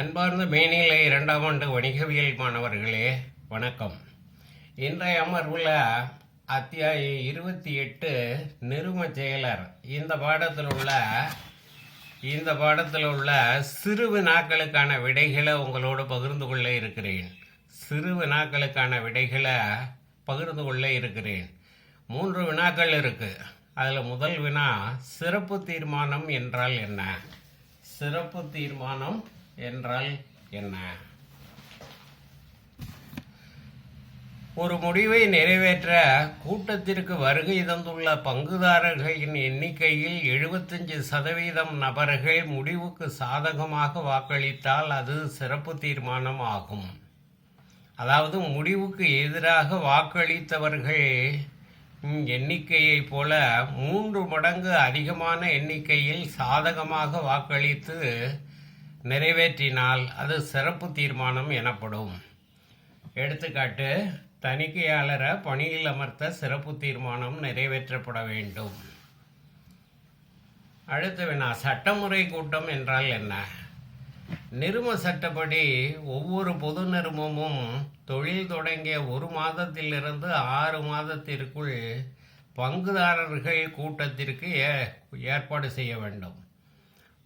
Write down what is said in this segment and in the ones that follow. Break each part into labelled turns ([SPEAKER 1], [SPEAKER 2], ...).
[SPEAKER 1] அன்பார்ந்த மேனிலை இரண்டாம் ஆண்டு வணிகவியல் மாணவர்களே வணக்கம். இன்றைய அமர்வில் அத்தியாயம் இருபத்தி எட்டு நிரும செயலர் இந்த பாடத்தில் உள்ள இந்த பாடத்தில் உள்ள சிறு வினாக்களுக்கான விடைகளை உங்களோடு பகிர்ந்து கொள்ள இருக்கிறேன். சிறு வினாக்களுக்கான விடைகளை பகிர்ந்து கொள்ள இருக்கிறேன். மூன்று வினாக்கள் இருக்குது அதில் முதல் வினா சிறப்பு தீர்மானம் என்றால் என்ன? சிறப்பு தீர்மானம் என்றால் என்ன? ஒரு முடிவை நிறைவேற்ற கூட்டத்திற்கு வருகை தந்துள்ள பங்குதாரர்களின் எண்ணிக்கையில் எழுபத்தஞ்சு சதவீதம் நபர்கள் முடிவுக்கு சாதகமாக வாக்களித்தால் அது சிறப்பு தீர்மானம் ஆகும். அதாவது முடிவுக்கு எதிராக வாக்களித்தவர்கள் எண்ணிக்கையைப் போல மூன்று மடங்கு அதிகமான எண்ணிக்கையில் சாதகமாக வாக்களித்து நிறைவேற்றினால் அது சிறப்பு தீர்மானம் எனப்படும். எடுத்துக்காட்டு தணிக்கையாளரை பணியில் அமர்த்த சிறப்பு தீர்மானம் நிறைவேற்றப்பட வேண்டும். அடுத்த வினா சட்டமுறை கூட்டம் என்றால் என்ன? நிறும சட்டப்படி ஒவ்வொரு பொது நிறுமமும் தொழில் தொடங்கிய ஒரு மாதத்திலிருந்து ஆறு மாதத்திற்குள் பங்குதாரர்கள் கூட்டத்திற்கு ஏ- ஏற்பாடு செய்ய வேண்டும்.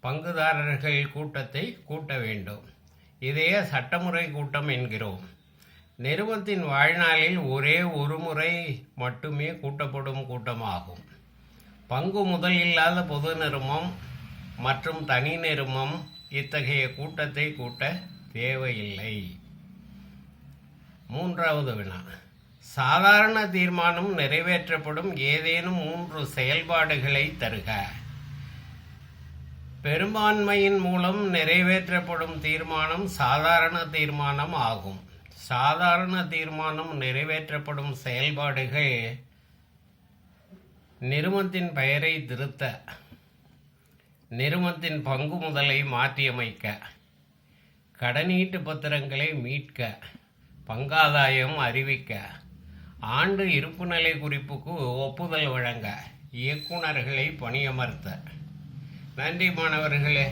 [SPEAKER 1] பங்குதாரர்கள் கூட்டத்தை கூட்ட வேண்டும். இதையே சட்டமுறை கூட்டம் என்கிறோம். நிறுவனத்தின் வாழ்நாளில் ஒரே ஒரு முறை மட்டுமே கூட்டப்படும் கூட்டமாகும். பங்கு முதல் இல்லாத பொது நிறுமம் மற்றும் தனி நிறுமம் இத்தகைய கூட்டத்தை கூட்ட தேவையில்லை. மூன்றாவது வினா. சாதாரண தீர்மானம் நிறைவேற்றப்படும் ஏதேனும் மூன்று செயல்பாடுகளை தருக. பெரும்பான்மையின் மூலம் நிறைவேற்றப்படும் தீர்மானம் சாதாரண தீர்மானம் ஆகும். சாதாரண தீர்மானம் நிறைவேற்றப்படும் செயல்பாடுகள் நிறுவனத்தின் பெயரை திருத்த நிறுவனத்தின் பங்கு முதலை மாற்றியமைக்க கடனீட்டு பத்திரங்களை மீட்க பங்காதாயம் அறிவிக்க ஆண்டு இருப்புநிலை குறிப்புக்கு ஒப்புதல் வழங்க இயக்குனர்களை பணியமர்த்த. நன்றி மாணவர்களே.